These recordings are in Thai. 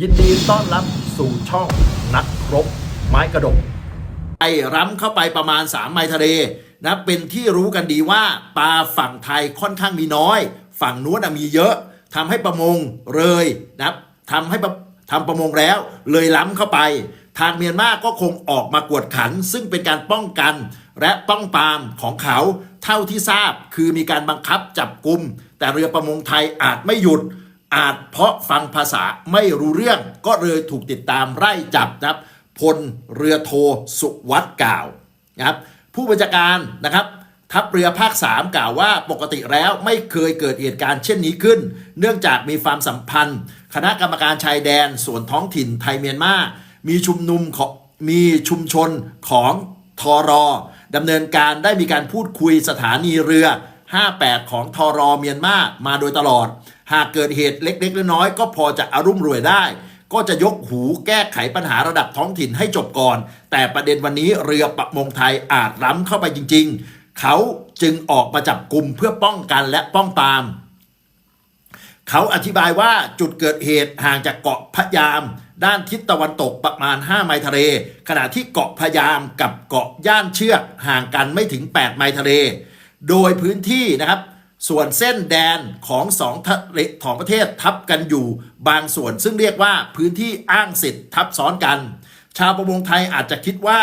ยินดีต้อนรับสู่ช่องนักรบไม้กระดกไปร้ำเข้าไปประมาณ 3 ไมล์ทะเลนะเป็นที่รู้กันดีว่าปลาฝั่งไทยค่อนข้างมีน้อย ฝั่งนู้นนะมีเยอะทำให้ประมงเลยนะทำให้ประทำประมงแล้ว เลยล้ำเข้าไป ทางเมียนมาก็คงออกมากวดขัน ซึ่งเป็นการป้องกัน และป้องปามของเขาเท่าที่ทราบคือมีการบังคับจับกลุ่มแต่เรือประมงไทยอาจไม่หยุด อาจเพราะฟังภาษาไม่รู้เรื่องก็เลยถูกติดตามไล่จับนะครับพลเรือโทสุวัตกล่าวนะครับผู้บัญชาการนะครับทัพเรือภาค 3 กล่าวว่าปกติแล้วไม่เคยเกิดเหตุการณ์เช่นนี้ขึ้น เนื่องจากมีความสัมพันธ์ คณะกรรมการชายแดน ส่วนท้องถิ่นไทยเมียนมา มีชุมนุมของมีชุมชนของทอรอดำเนินการได้มีการพูดคุยสถานีเรือ 58 ของทอรอเมียนมามาโดยตลอด หากเกิดเหตุเล็กๆน้อยๆก็พอจะอารุ่มรวยได้ ก็จะยกหูแก้ไขปัญหาระดับท้องถิ่นให้จบก่อน แต่ประเด็นวันนี้เรือประมงไทยอาจล้ำเข้าไปจริง ๆ เขาจึงออกมาจับกลุ่มเพื่อป้องกันและป้องปราม เขาอธิบายว่าจุดเกิดเหตุห่างจากเกาะพะยามด้านทิศตะวันตกประมาณ 5 ไมล์ทะเล ขณะที่เกาะพะยามกับเกาะย่านเชือกห่างกันไม่ถึง 8 ไมล์ทะเล โดยพื้นที่นะครับ ส่วนเส้นแดนของสองทะเลของประเทศทับกันอยู่ บางส่วนซึ่งเรียกว่าพื้นที่อ้างสิทธิ์ทับซ้อนกัน ชาวประมงไทยอาจจะคิดว่า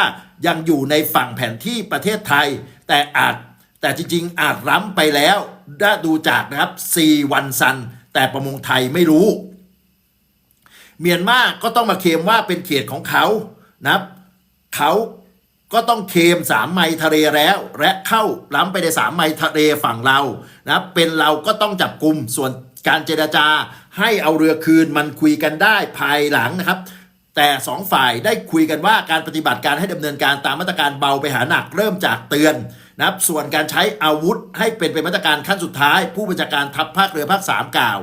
ยังอยู่ในฝั่งแผนที่ประเทศไทย แต่อาจแต่จริงๆอาจล้ำไปแล้วได้ดูจากนะครับซีวันซัน แต่ประมงไทยไม่รู้ เมียนมาก็ต้องมาเคลมว่าเป็นเขตของเขานะครับเขา ก็ต้องเคมสามไมล์ทะเลแล้ว และเข้าล้ำไปในสามไมล์ทะเลฝั่งเรานะเป็นเราก็ต้องจับกลุ่มส่วนการเจรจาให้เอาเรือคืนมันคุยกันได้ภายหลังนะครับ แต่สองฝ่ายได้คุยกันว่าการปฏิบัติการให้ดำเนินการตามมาตรการเบาไปหาหนักเริ่มจากเตือนนะครับ ส่วนการใช้อาวุธให้เป็นไปมาตรการขั้นสุดท้าย ผู้บัญชาการทัพภาคเรือภาคสามกล่าว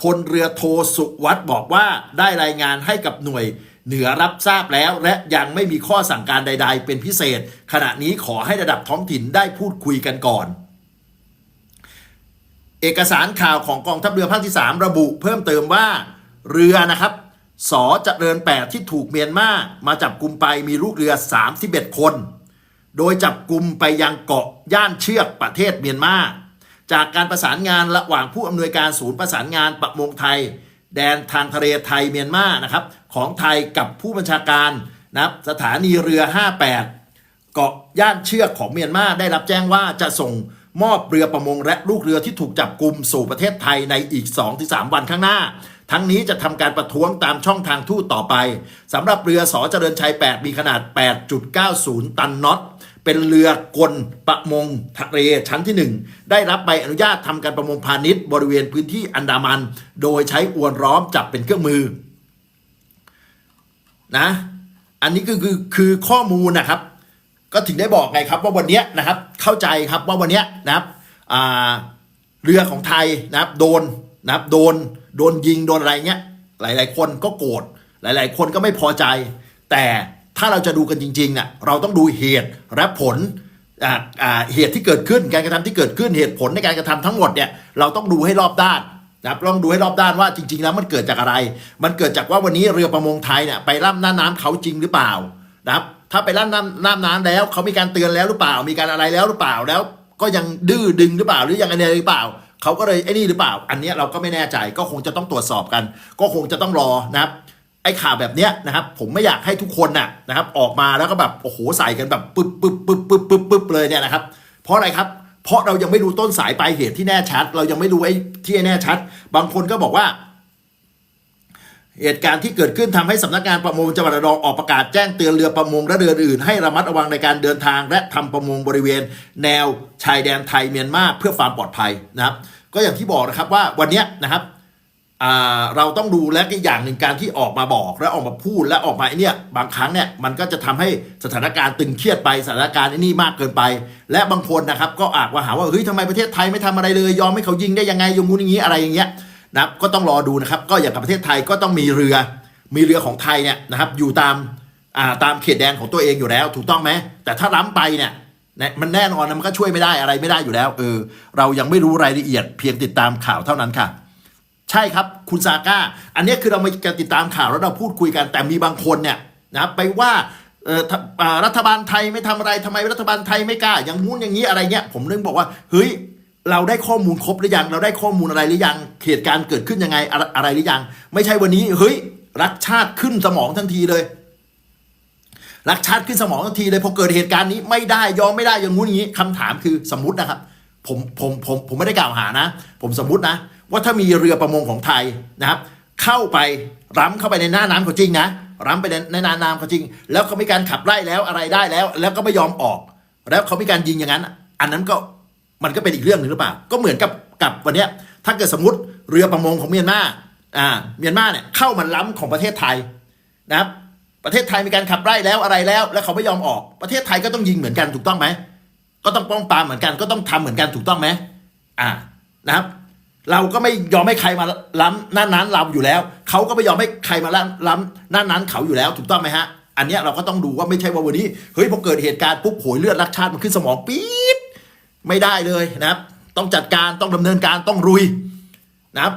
พลเรือโทสุวัตบอกว่าได้รายงานให้กับหน่วย เหนือรับทราบแล้ว และยังไม่มีข้อสั่งการใด ๆ เป็นพิเศษ ขณะนี้ขอให้ระดับท้องถิ่นได้พูดคุยกันก่อน เอกสารข่าวของกองทัพเรือภาคที่ 3 ระบุเพิ่มเติมว่า เรือนะครับสอจเจริญแปดที่ถูกเมียนมามาจับกลุ่มไปมีลูกเรือ 31 คน โดยจับกลุ่มไปยังเกาะย่านเชือกประเทศเมียนมาจากการประสานงานระหว่างผู้อำนวยการศูนย์ประสานงานประมงไทย แดนทางทะเลไทยเมียนมานะครับของไทยกับผู้บัญชาการนะครับสถานีเรือ 58 เกาะย่านเชือกของเมียนมาได้รับแจ้งว่าจะส่งมอบเรือประมงและลูกเรือที่ถูกจับกลุ่มสู่ประเทศไทยในอีก 2-3 วันข้างหน้า ทั้งนี้จะทำการประท้วงตามช่องทางทูตต่อไปสำหรับเรือสอเจริญชัย 8 มีขนาด 8.90 ตันน็อต เป็นเรือกลประมงทะเลชั้นที่ 1 ได้รับใบอนุญาตทำการประมงพาณิชย์ บริเวณพื้นที่อันดามัน โดยใช้อวนล้อมจับเป็นเครื่องมือนะอันนี้คือคือคือข้อมูลนะครับ ก็ถึงได้บอกไงครับว่าวันเนี้ยนะครับเข้าใจครับว่าวันเนี้ยนะครับเรือของไทยนะครับโดนนะครับโดนโดนยิงโดนอะไรเงี้ยหลาย ๆ คนก็โกรธหลาย ๆ คนก็ไม่พอใจ แต่ ถ้าเราจะดูกันจริงๆน่ะเราต้องดูเหตุและผลอ่าอ่าเหตุที่เกิดขึ้นการกระทำที่เกิดขึ้นเหตุผลในการกระทำทั้งหมดเนี่ยเราต้องดูให้รอบด้านนะครับต้องดูให้รอบด้านว่าจริง ๆ แล้วมันเกิดจากอะไร มันเกิดจากว่าวันนี้เรือประมงไทยเนี่ยไปล่ำหน้าน้ำเขาจริงหรือเปล่านะครับถ้าไปล่ำน้ำน้ำน้ำแล้วเขามีการเตือนแล้วหรือเปล่า มีการอะไรแล้วหรือเปล่าแล้ว ก็ยังดื้อดึงหรือเปล่าหรือยังอะไรหรือเปล่าเขาก็เลยไอ้นี่หรือเปล่า อันนี้เราก็ไม่แน่ใจก็คงจะต้องตรวจสอบกัน ก็คงจะต้องรอนะครับ ไอ้ข่าวแบบเนี้ยนะครับผมไม่อยากให้ทุกคนน่ะนะครับออกมาแล้วก็แบบโอ้โหใส่กันแบบปึ๊บปึ๊บปึ๊บปึ๊บปึ๊บปึ๊บเลยเนี่ยนะครับ เพราะอะไรครับ เพราะเรายังไม่รู้ต้นสายปลายเหตุที่แน่ชัด เรายังไม่รู้ไอ้ที่แน่ชัด บางคนก็บอกว่าเหตุการณ์ที่เกิดขึ้นทำให้สำนักงานประมงจังหวัดระนองออกประกาศแจ้งเตือนเรือประมงและเรืออื่นให้ระมัดระวังในการเดินทาง และทำประมงบริเวณ แนวชายแดนไทยเมียนมาเพื่อความปลอดภัยนะครับ ก็อย่างที่บอกนะครับว่าวันนี้นะครับ เราต้องดูและอีกอย่างหนึ่งการที่ออกมาบอกและออกมาพูดและออกมาไอเนี่ยบางครั้งเนี่ยมันก็จะทำให้สถานการณ์ตึงเครียดไปสถานการณ์ไอนี่มากเกินไป และบางคนนะครับก็อาจว่าหาว่าเฮ้ยทำไมประเทศไทยไม่ทำอะไรเลย ยอมให้เขายิงได้ยังไงยงงู้นอย่างนี้อะไรอย่างเงี้ยนะครับก็ต้องรอดูนะครับก็อย่างกับประเทศไทยก็ต้องมีเรือ มีเรือของไทยเนี่ยนะครับอยู่ตามาตามเขตแดนของตัวเองอยู่แล้ว ถูกต้องไหมแต่ถ้าล้ำไปเนี่ยเนี่ยมันแน่นอนมันก็ช่วยไม่ได้อะไรไม่ได้อยู่แล้วเออเรายังไม่รู้รายละเอียดเพียงติดตามข่าวเท่านั้นค่ะ ใช่ครับคุณซาก้า อันนี้คือเรามาติดตามข่าวแล้วเราพูดคุยกัน แต่มีบางคนเนี่ยนะไปว่ารัฐบาลไทยไม่ทำอะไรทำไมรัฐบาลไทยไม่กล้า อย่างงู้นอย่างนี้อะไรเงี้ยผมเรื่องบอกว่าเฮ้ยเราได้ข้อมูลครบหรือยัง เราได้ข้อมูลอะไรหรือยังเหตุการณ์เกิดขึ้นยังไงอะไรหรือยัง ไม่ใช่วันนี้เฮ้ยรักชาติขึ้นสมองทันทีเลย รักชาติขึ้นสมองทันทีเลยพอเกิดเหตุการณ์นี้ไม่ได้ยอมไม่ได้อย่างงู้นอย่างนี้คำถามคือสมมตินะครับ ผมผมผมผมไม่ได้กล่าวหานะ ผมสมมตินะ ว่าถ้ามีเรือประมงของไทยนะครับ เข้าไปร้ำเข้าไปในหน้าน้ำเขาจริงนะร้ำไปในในหน้าน้ำเขาจริง แล้วเขามีการขับไล่แล้วอะไรได้แล้ว แล้วก็ไม่ยอมออก แล้วเขามีการยิงอย่างนั้น อันนั้นก็มันก็เป็นอีกเรื่องหนึ่งหรือเปล่า ก็เหมือนกับกับวันนี้ถ้าเกิดสมมติเรือประมงของเมียนมาอ่าเมียนมาเนี่ยเข้ามาล้ำของประเทศไทยนะครับ ประเทศไทยมีการขับไล่แล้วอะไรแล้ว แล้วเขาไม่ยอมออกประเทศไทยก็ต้องยิงเหมือนกันถูกต้องไหมก็ต้องป้องปรามเหมือนกันก็ต้องทำเหมือนกันถูกต้องไหมอ่านะครับ เราก็ไม่ยอมให้ใครมาล้ำหน้านั้นเราอยู่แล้ว เขาก็ไม่ยอมให้ใครมาล้ำล้ำหน้านั้นเขาอยู่แล้ว ถูกต้องไหมฮะ อันเนี้ยเราก็ต้องดูว่าไม่ใช่ว่าวันนี้เฮ้ยพอเกิดเหตุการณ์ปุ๊บโหยเลือดรักชาติมันขึ้นสมองปี๊ดไม่ได้เลยนะครับ ต้องจัดการต้องดำเนินการต้องรุยนะครับ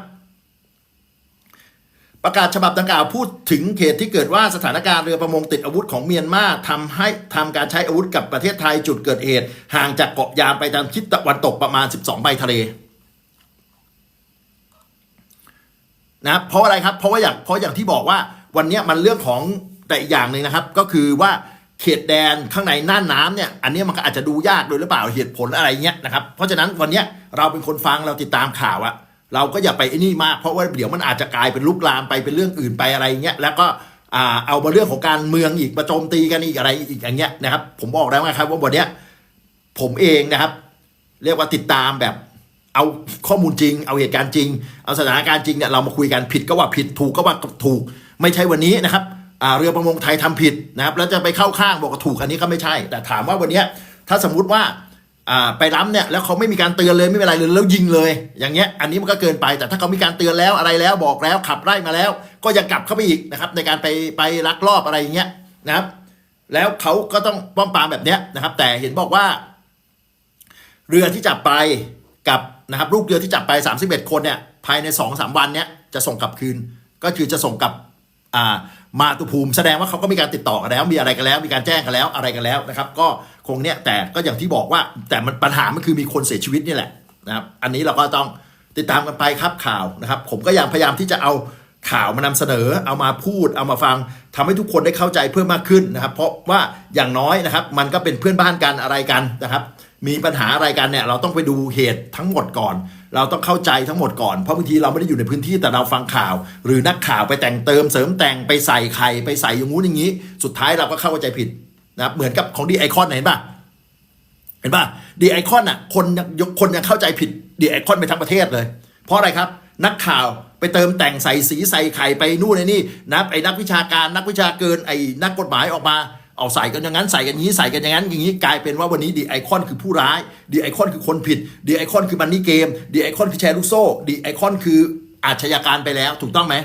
ประกาศฉบับดังกล่าวพูดถึงเหตุที่เกิดว่าสถานการณ์เรือประมงติดอาวุธของเมียนมาทำให้ทำการใช้อาวุธกับประเทศไทยจุดเกิดเหตุห่างจากเกาะยามไปทางทิศตะวันตกประมาณ 12ไมล์ทะเล นะเพราะอะไรครับเพราะว่าอย่างเพราะอย่างที่บอกว่าวันนี้มันเรื่องของแต่อย่างหนึ่งนะครับ ก็คือว่าเขตแดนข้างในน่านน้ำเนี่ยอันนี้มันก็อาจจะดูยากโดยหรือเปล่าเหตุผลอะไรเงี้ยนะครับเพราะฉะนั้นวันนี้เราเป็นคนฟังเราติดตามข่าวอะเราก็อย่าไปไอ้นี่มากเพราะว่าเดี๋ยวมันอาจจะกลายเป็นลุกลามไปเป็นเรื่องอื่นไปอะไรเงี้ยแล้วก็เอามาเรื่องของการเมืองอีกประโจมตีกันอีกอะไรอีกอย่างเงี้ยนะครับ ผมบอกแล้วนะครับว่าวันนี้ผมเองนะครับ เรียกว่าติดตามแบบ เอาข้อมูลจริง เอาเหตุการณ์จริง เอาสถานการณ์จริงเนี่ยเรามาคุยกันผิดก็ว่าผิดถูกก็ว่าถูก ไม่ใช่วันนี้นะครับเรือประมงไทยทำผิดนะครับแล้วจะไปเข้าข้างบอกว่าถูกอันนี้ก็ไม่ใช่ แต่ถามว่าวันนี้ถ้าสมมุติว่าไปล้ำเนี่ยแล้วเขาไม่มีการเตือนเลยไม่เป็นไรเลยแล้วยิงเลย อย่างเงี้ยอันนี้มันก็เกินไปแต่ถ้าเขามีการเตือนแล้วอะไรแล้วบอกแล้วขับไล่มาแล้ว ก็ยังกลับเข้าไปอีกนะครับในการไปไปลักลอบอะไรอย่างเงี้ยนะครับ แล้วเขาก็ต้องป้อมปามแบบเนี้ยนะครับ แต่เห็นบอกว่า เรือที่จับไปกับ นะครับลูกเรือที่จับไป 31 คนเนี่ยภายใน2อสวันเนี้ยจะส่งกลับคืน ก็คือจะส่งกลับมาตุภูมิแสดงว่าเขาก็มีการติดต่อกันแล้ว มีอะไรกันแล้ว มีการแจ้งกันแล้วอะไรกันแล้วนะครับ ก็คงเนี้ยแต่ก็อย่างที่บอกว่า แต่มันปัญหามันคือมีคนเสียชีวิตนี่แหละนะครับ อันนี้เราก็ต้องติดตามกันไปครับข่าวนะครับ ผมก็ยังพยายามที่จะเอาข่าวมานำเสนอ เอามาพูด เอามาฟังทำให้ทุกคนได้เข้าใจเพิ่มมากขึ้นนะครับ เพราะว่าอย่างน้อยนะครับ มันก็เป็นเพื่อนบ้านกันอะไรกันนะครับ มีปัญหาอะไรกันเนี่ยเราต้องไปดูเหตุทั้งหมดก่อน เราต้องเข้าใจทั้งหมดก่อน เพราะบางทีเราไม่ได้อยู่ในพื้นที่แต่เราฟังข่าว หรือนักข่าวไปแต่งเติมเสริมแต่งไปใส่ไข่ไปใส่อย่างงู้นอย่างนี้ สุดท้ายเราก็เข้าใจผิดนะครับเหมือนกับของดีไอคอนเห็นป่ะเห็นป่ะดีไอคอนอะคนยคนยังเข้าใจผิดดีไอคอนไปทั้งประเทศเลย เพราะอะไรครับ นักข่าวไปเติมแต่งใส่สีใส่ไข่ไปนู่นไอ้นี่นะไอ้นักวิชาการนักวิชาเกินไอ้นักกฎหมายออกมา เอาใส่กันอย่างนั้นใส่กันอย่างนี้ใส่กันอย่างนั้นอย่างนี้กลายเป็นว่าวันนี้ดีไอคอนคือผู้ร้ายดีไอคอนคือคนผิดดีไอคอนคือมันนี่เกมดีไอคอนคือแชร์ลูกโซ่ดีไอคอนคืออาชญาการไปแล้วถูกต้องไหม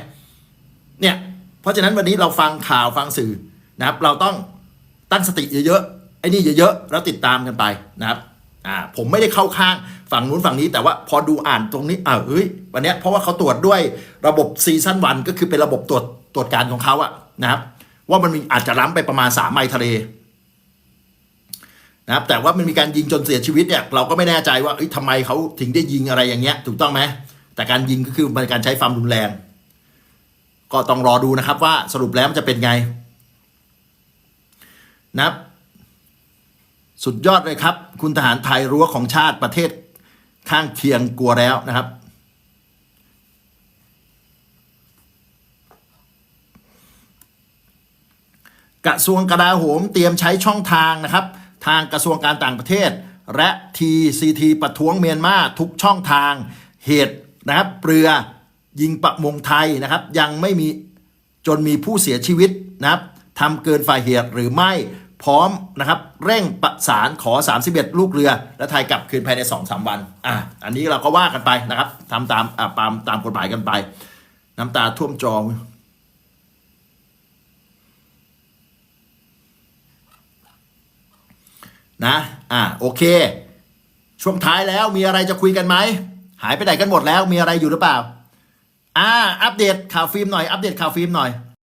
เนี่ยเพราะฉะนั้นวันนี้เราฟังข่าวฟังสื่อนะครับ เราต้องตั้งสติเยอะๆไอ้นี่เยอะๆแล้วติดตามกันไปนะครับอ่าผมไม่ได้เข้าข้างฝั่งนู้นฝั่งนี้แต่ว่าพอดูอ่านตรงนี้อ้าเฮ้ยวันนี้เพราะว่าเขาตรวจด้วยระบบซีซั่นวันก็คือเป็นระบบตรวจตรวจการของเขาอะนะครับ ว่ามันมีอาจจะล้ำไปประมาณสามไมล์ทะเลนะครับแต่ว่ามันมีการยิงจนเสียชีวิตเนี่ยเราก็ไม่แน่ใจว่าเอ้ยทำไมเขาถึงได้ยิงอะไรอย่างเงี้ย ถูกต้องไหมแต่การยิงก็คือมันการใช้ความรุนแรง ก็ต้องรอดูนะครับว่าสรุปแล้วมันจะเป็นไงนะครับ สุดยอดเลยครับ คุณทหารไทยรั้วของชาติประเทศข้างเคียงกลัวแล้วนะครับ กระทรวงกลาโหมเตรียมใช้ช่องทางนะครับ ทางกระทรวงการต่างประเทศ และ TCT ประท้วงเมียนมาทุกช่องทางเหตุนะครับเรือยิงประมงไทยนะครับ ยังไม่มีจนมีผู้เสียชีวิตนะครับทำเกินฝ่ายเหตุหรือไม่พร้อมนะครับ เร่งประสานขอ 31 ลูกเรือ และไทยกลับคืนภายใน 2-3 วันอะอันนี้เราก็ว่ากันไปนะครับทำตามอะตามตามกฎหมายกันไป น้ำตาท่วมจอ นะ อ่าโอเค ช่วงท้ายแล้วมีอะไรจะคุยกันไหม หายไปไหนกันหมดแล้วมีอะไรอยู่หรือเปล่า อ่า อัปเดตข่าวฟิล์มหน่อย อัปเดตข่าวฟิล์มหน่อย